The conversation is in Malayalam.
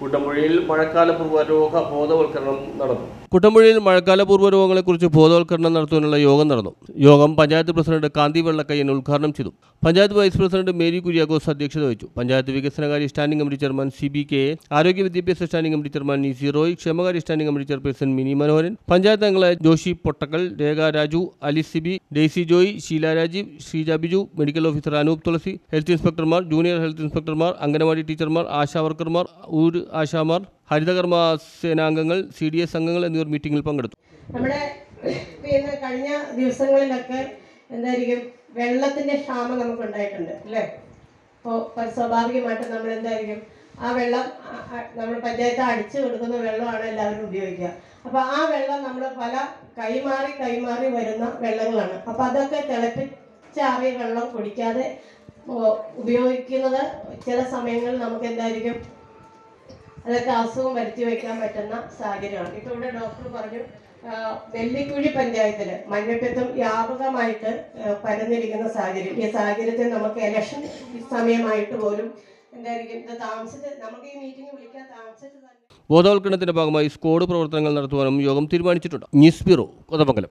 കുട്ടമ്പുഴയിൽ മഴക്കാലപൂർവ രോഗ ബോധവൽക്കരണം നടന്നു. കുട്ടമ്പുഴയിൽ മഴക്കാലപൂർവ രോഗങ്ങളെക്കുറിച്ച് ബോധവൽക്കരണം നടത്തുവാനുള്ള യോഗം നടന്നു. യോഗം പഞ്ചായത്ത് പ്രസിഡന്റ് കാന്തി വെള്ളക്കയ്യൻ ഉദ്ഘാടനം ചെയ്തു. പഞ്ചായത്ത് വൈസ് പ്രസിഡന്റ് മേരി കുര്യാക്കോസ് അധ്യക്ഷത വഹിച്ചു. പഞ്ചായത്ത് വികസനകാര്യ standing committee chairman C B K ആരോഗ്യ വിദ്യാഭ്യാസ standing committee chairman E C Roy ക്ഷേമകാര്യ standing committee chairperson Mini Manoharan panchayat അംഗങ്ങളായ Joshy Pottakkal Rekha Raju Ali Siby Daisy Joy Sheela Rajeev Sheeja Biju medical officer Anoop Thulasi health ഇൻസ്പെക്ടർമാർ junior health ഇൻസ്പെക്ടർമാർ അംഗനവാടി ടീച്ചർമാർ ആശാ വർക്കർമാർ ഊര് ആശാമാർ ഹരിതകർമ്മ സേനാംഗങ്ങൾ സി ഡി എസ് അംഗങ്ങൾ എന്നിവർ മീറ്റിംഗിൽ പങ്കെടുത്തു. നമ്മുടെ പിന്നെ കഴിഞ്ഞ ദിവസങ്ങളിലൊക്കെ എന്തായിരിക്കും വെള്ളത്തിന്റെ ക്ഷാമം നമുക്ക് ഉണ്ടായിട്ടുണ്ട് അല്ലേ അപ്പോൾ സ്വാഭാവികമായിട്ട് നമ്മൾ എന്തായിരിക്കും ആ വെള്ളം ആ- പഞ്ചായത്ത് അടിച്ചു കൊടുക്കുന്ന വെള്ളമാണ് എല്ലാവരും ഉപയോഗിക്കുക. അപ്പോൾ ആ വെള്ളം നമ്മൾ പല കൈമാറി കൈമാറി വരുന്ന വെള്ളങ്ങളാണ്. അപ്പോൾ അതൊക്കെ തിളപ്പിച്ചാറിയ വെള്ളം കുടിക്കാതെ ഉപയോഗിക്കുന്നത് ചില സമയങ്ങളിൽ നമുക്ക് എന്തായിരിക്കും അതൊക്കെ അസുഖം വരുത്തി വയ്ക്കാൻ പറ്റുന്ന സാഹചര്യമാണ്. ഇപ്പൊ ഇവിടെ ഡോക്ടർ പറഞ്ഞു നെല്ലിക്കുഴി പഞ്ചായത്തിൽ മഞ്ഞപ്പിത്തം വ്യാപകമായിട്ട് പരന്നിരിക്കുന്ന സാഹചര്യം. ഈ സാഹചര്യത്തിൽ നമുക്ക് ഇലക്ഷൻ സമയമായിട്ട് പോലും എന്തായിരിക്കും? താമസിച്ച് നമുക്ക് ഈ മീറ്റിംഗ് വിളിക്കാൻ താമസിച്ച് ബോധവൽക്കരണത്തിന്റെ ഭാഗമായി സ്കോഡ് പ്രവർത്തനങ്ങൾ നടത്തുവാനും യോഗം തീരുമാനിച്ചിട്ടുണ്ട്. News bureau Kothamangalam.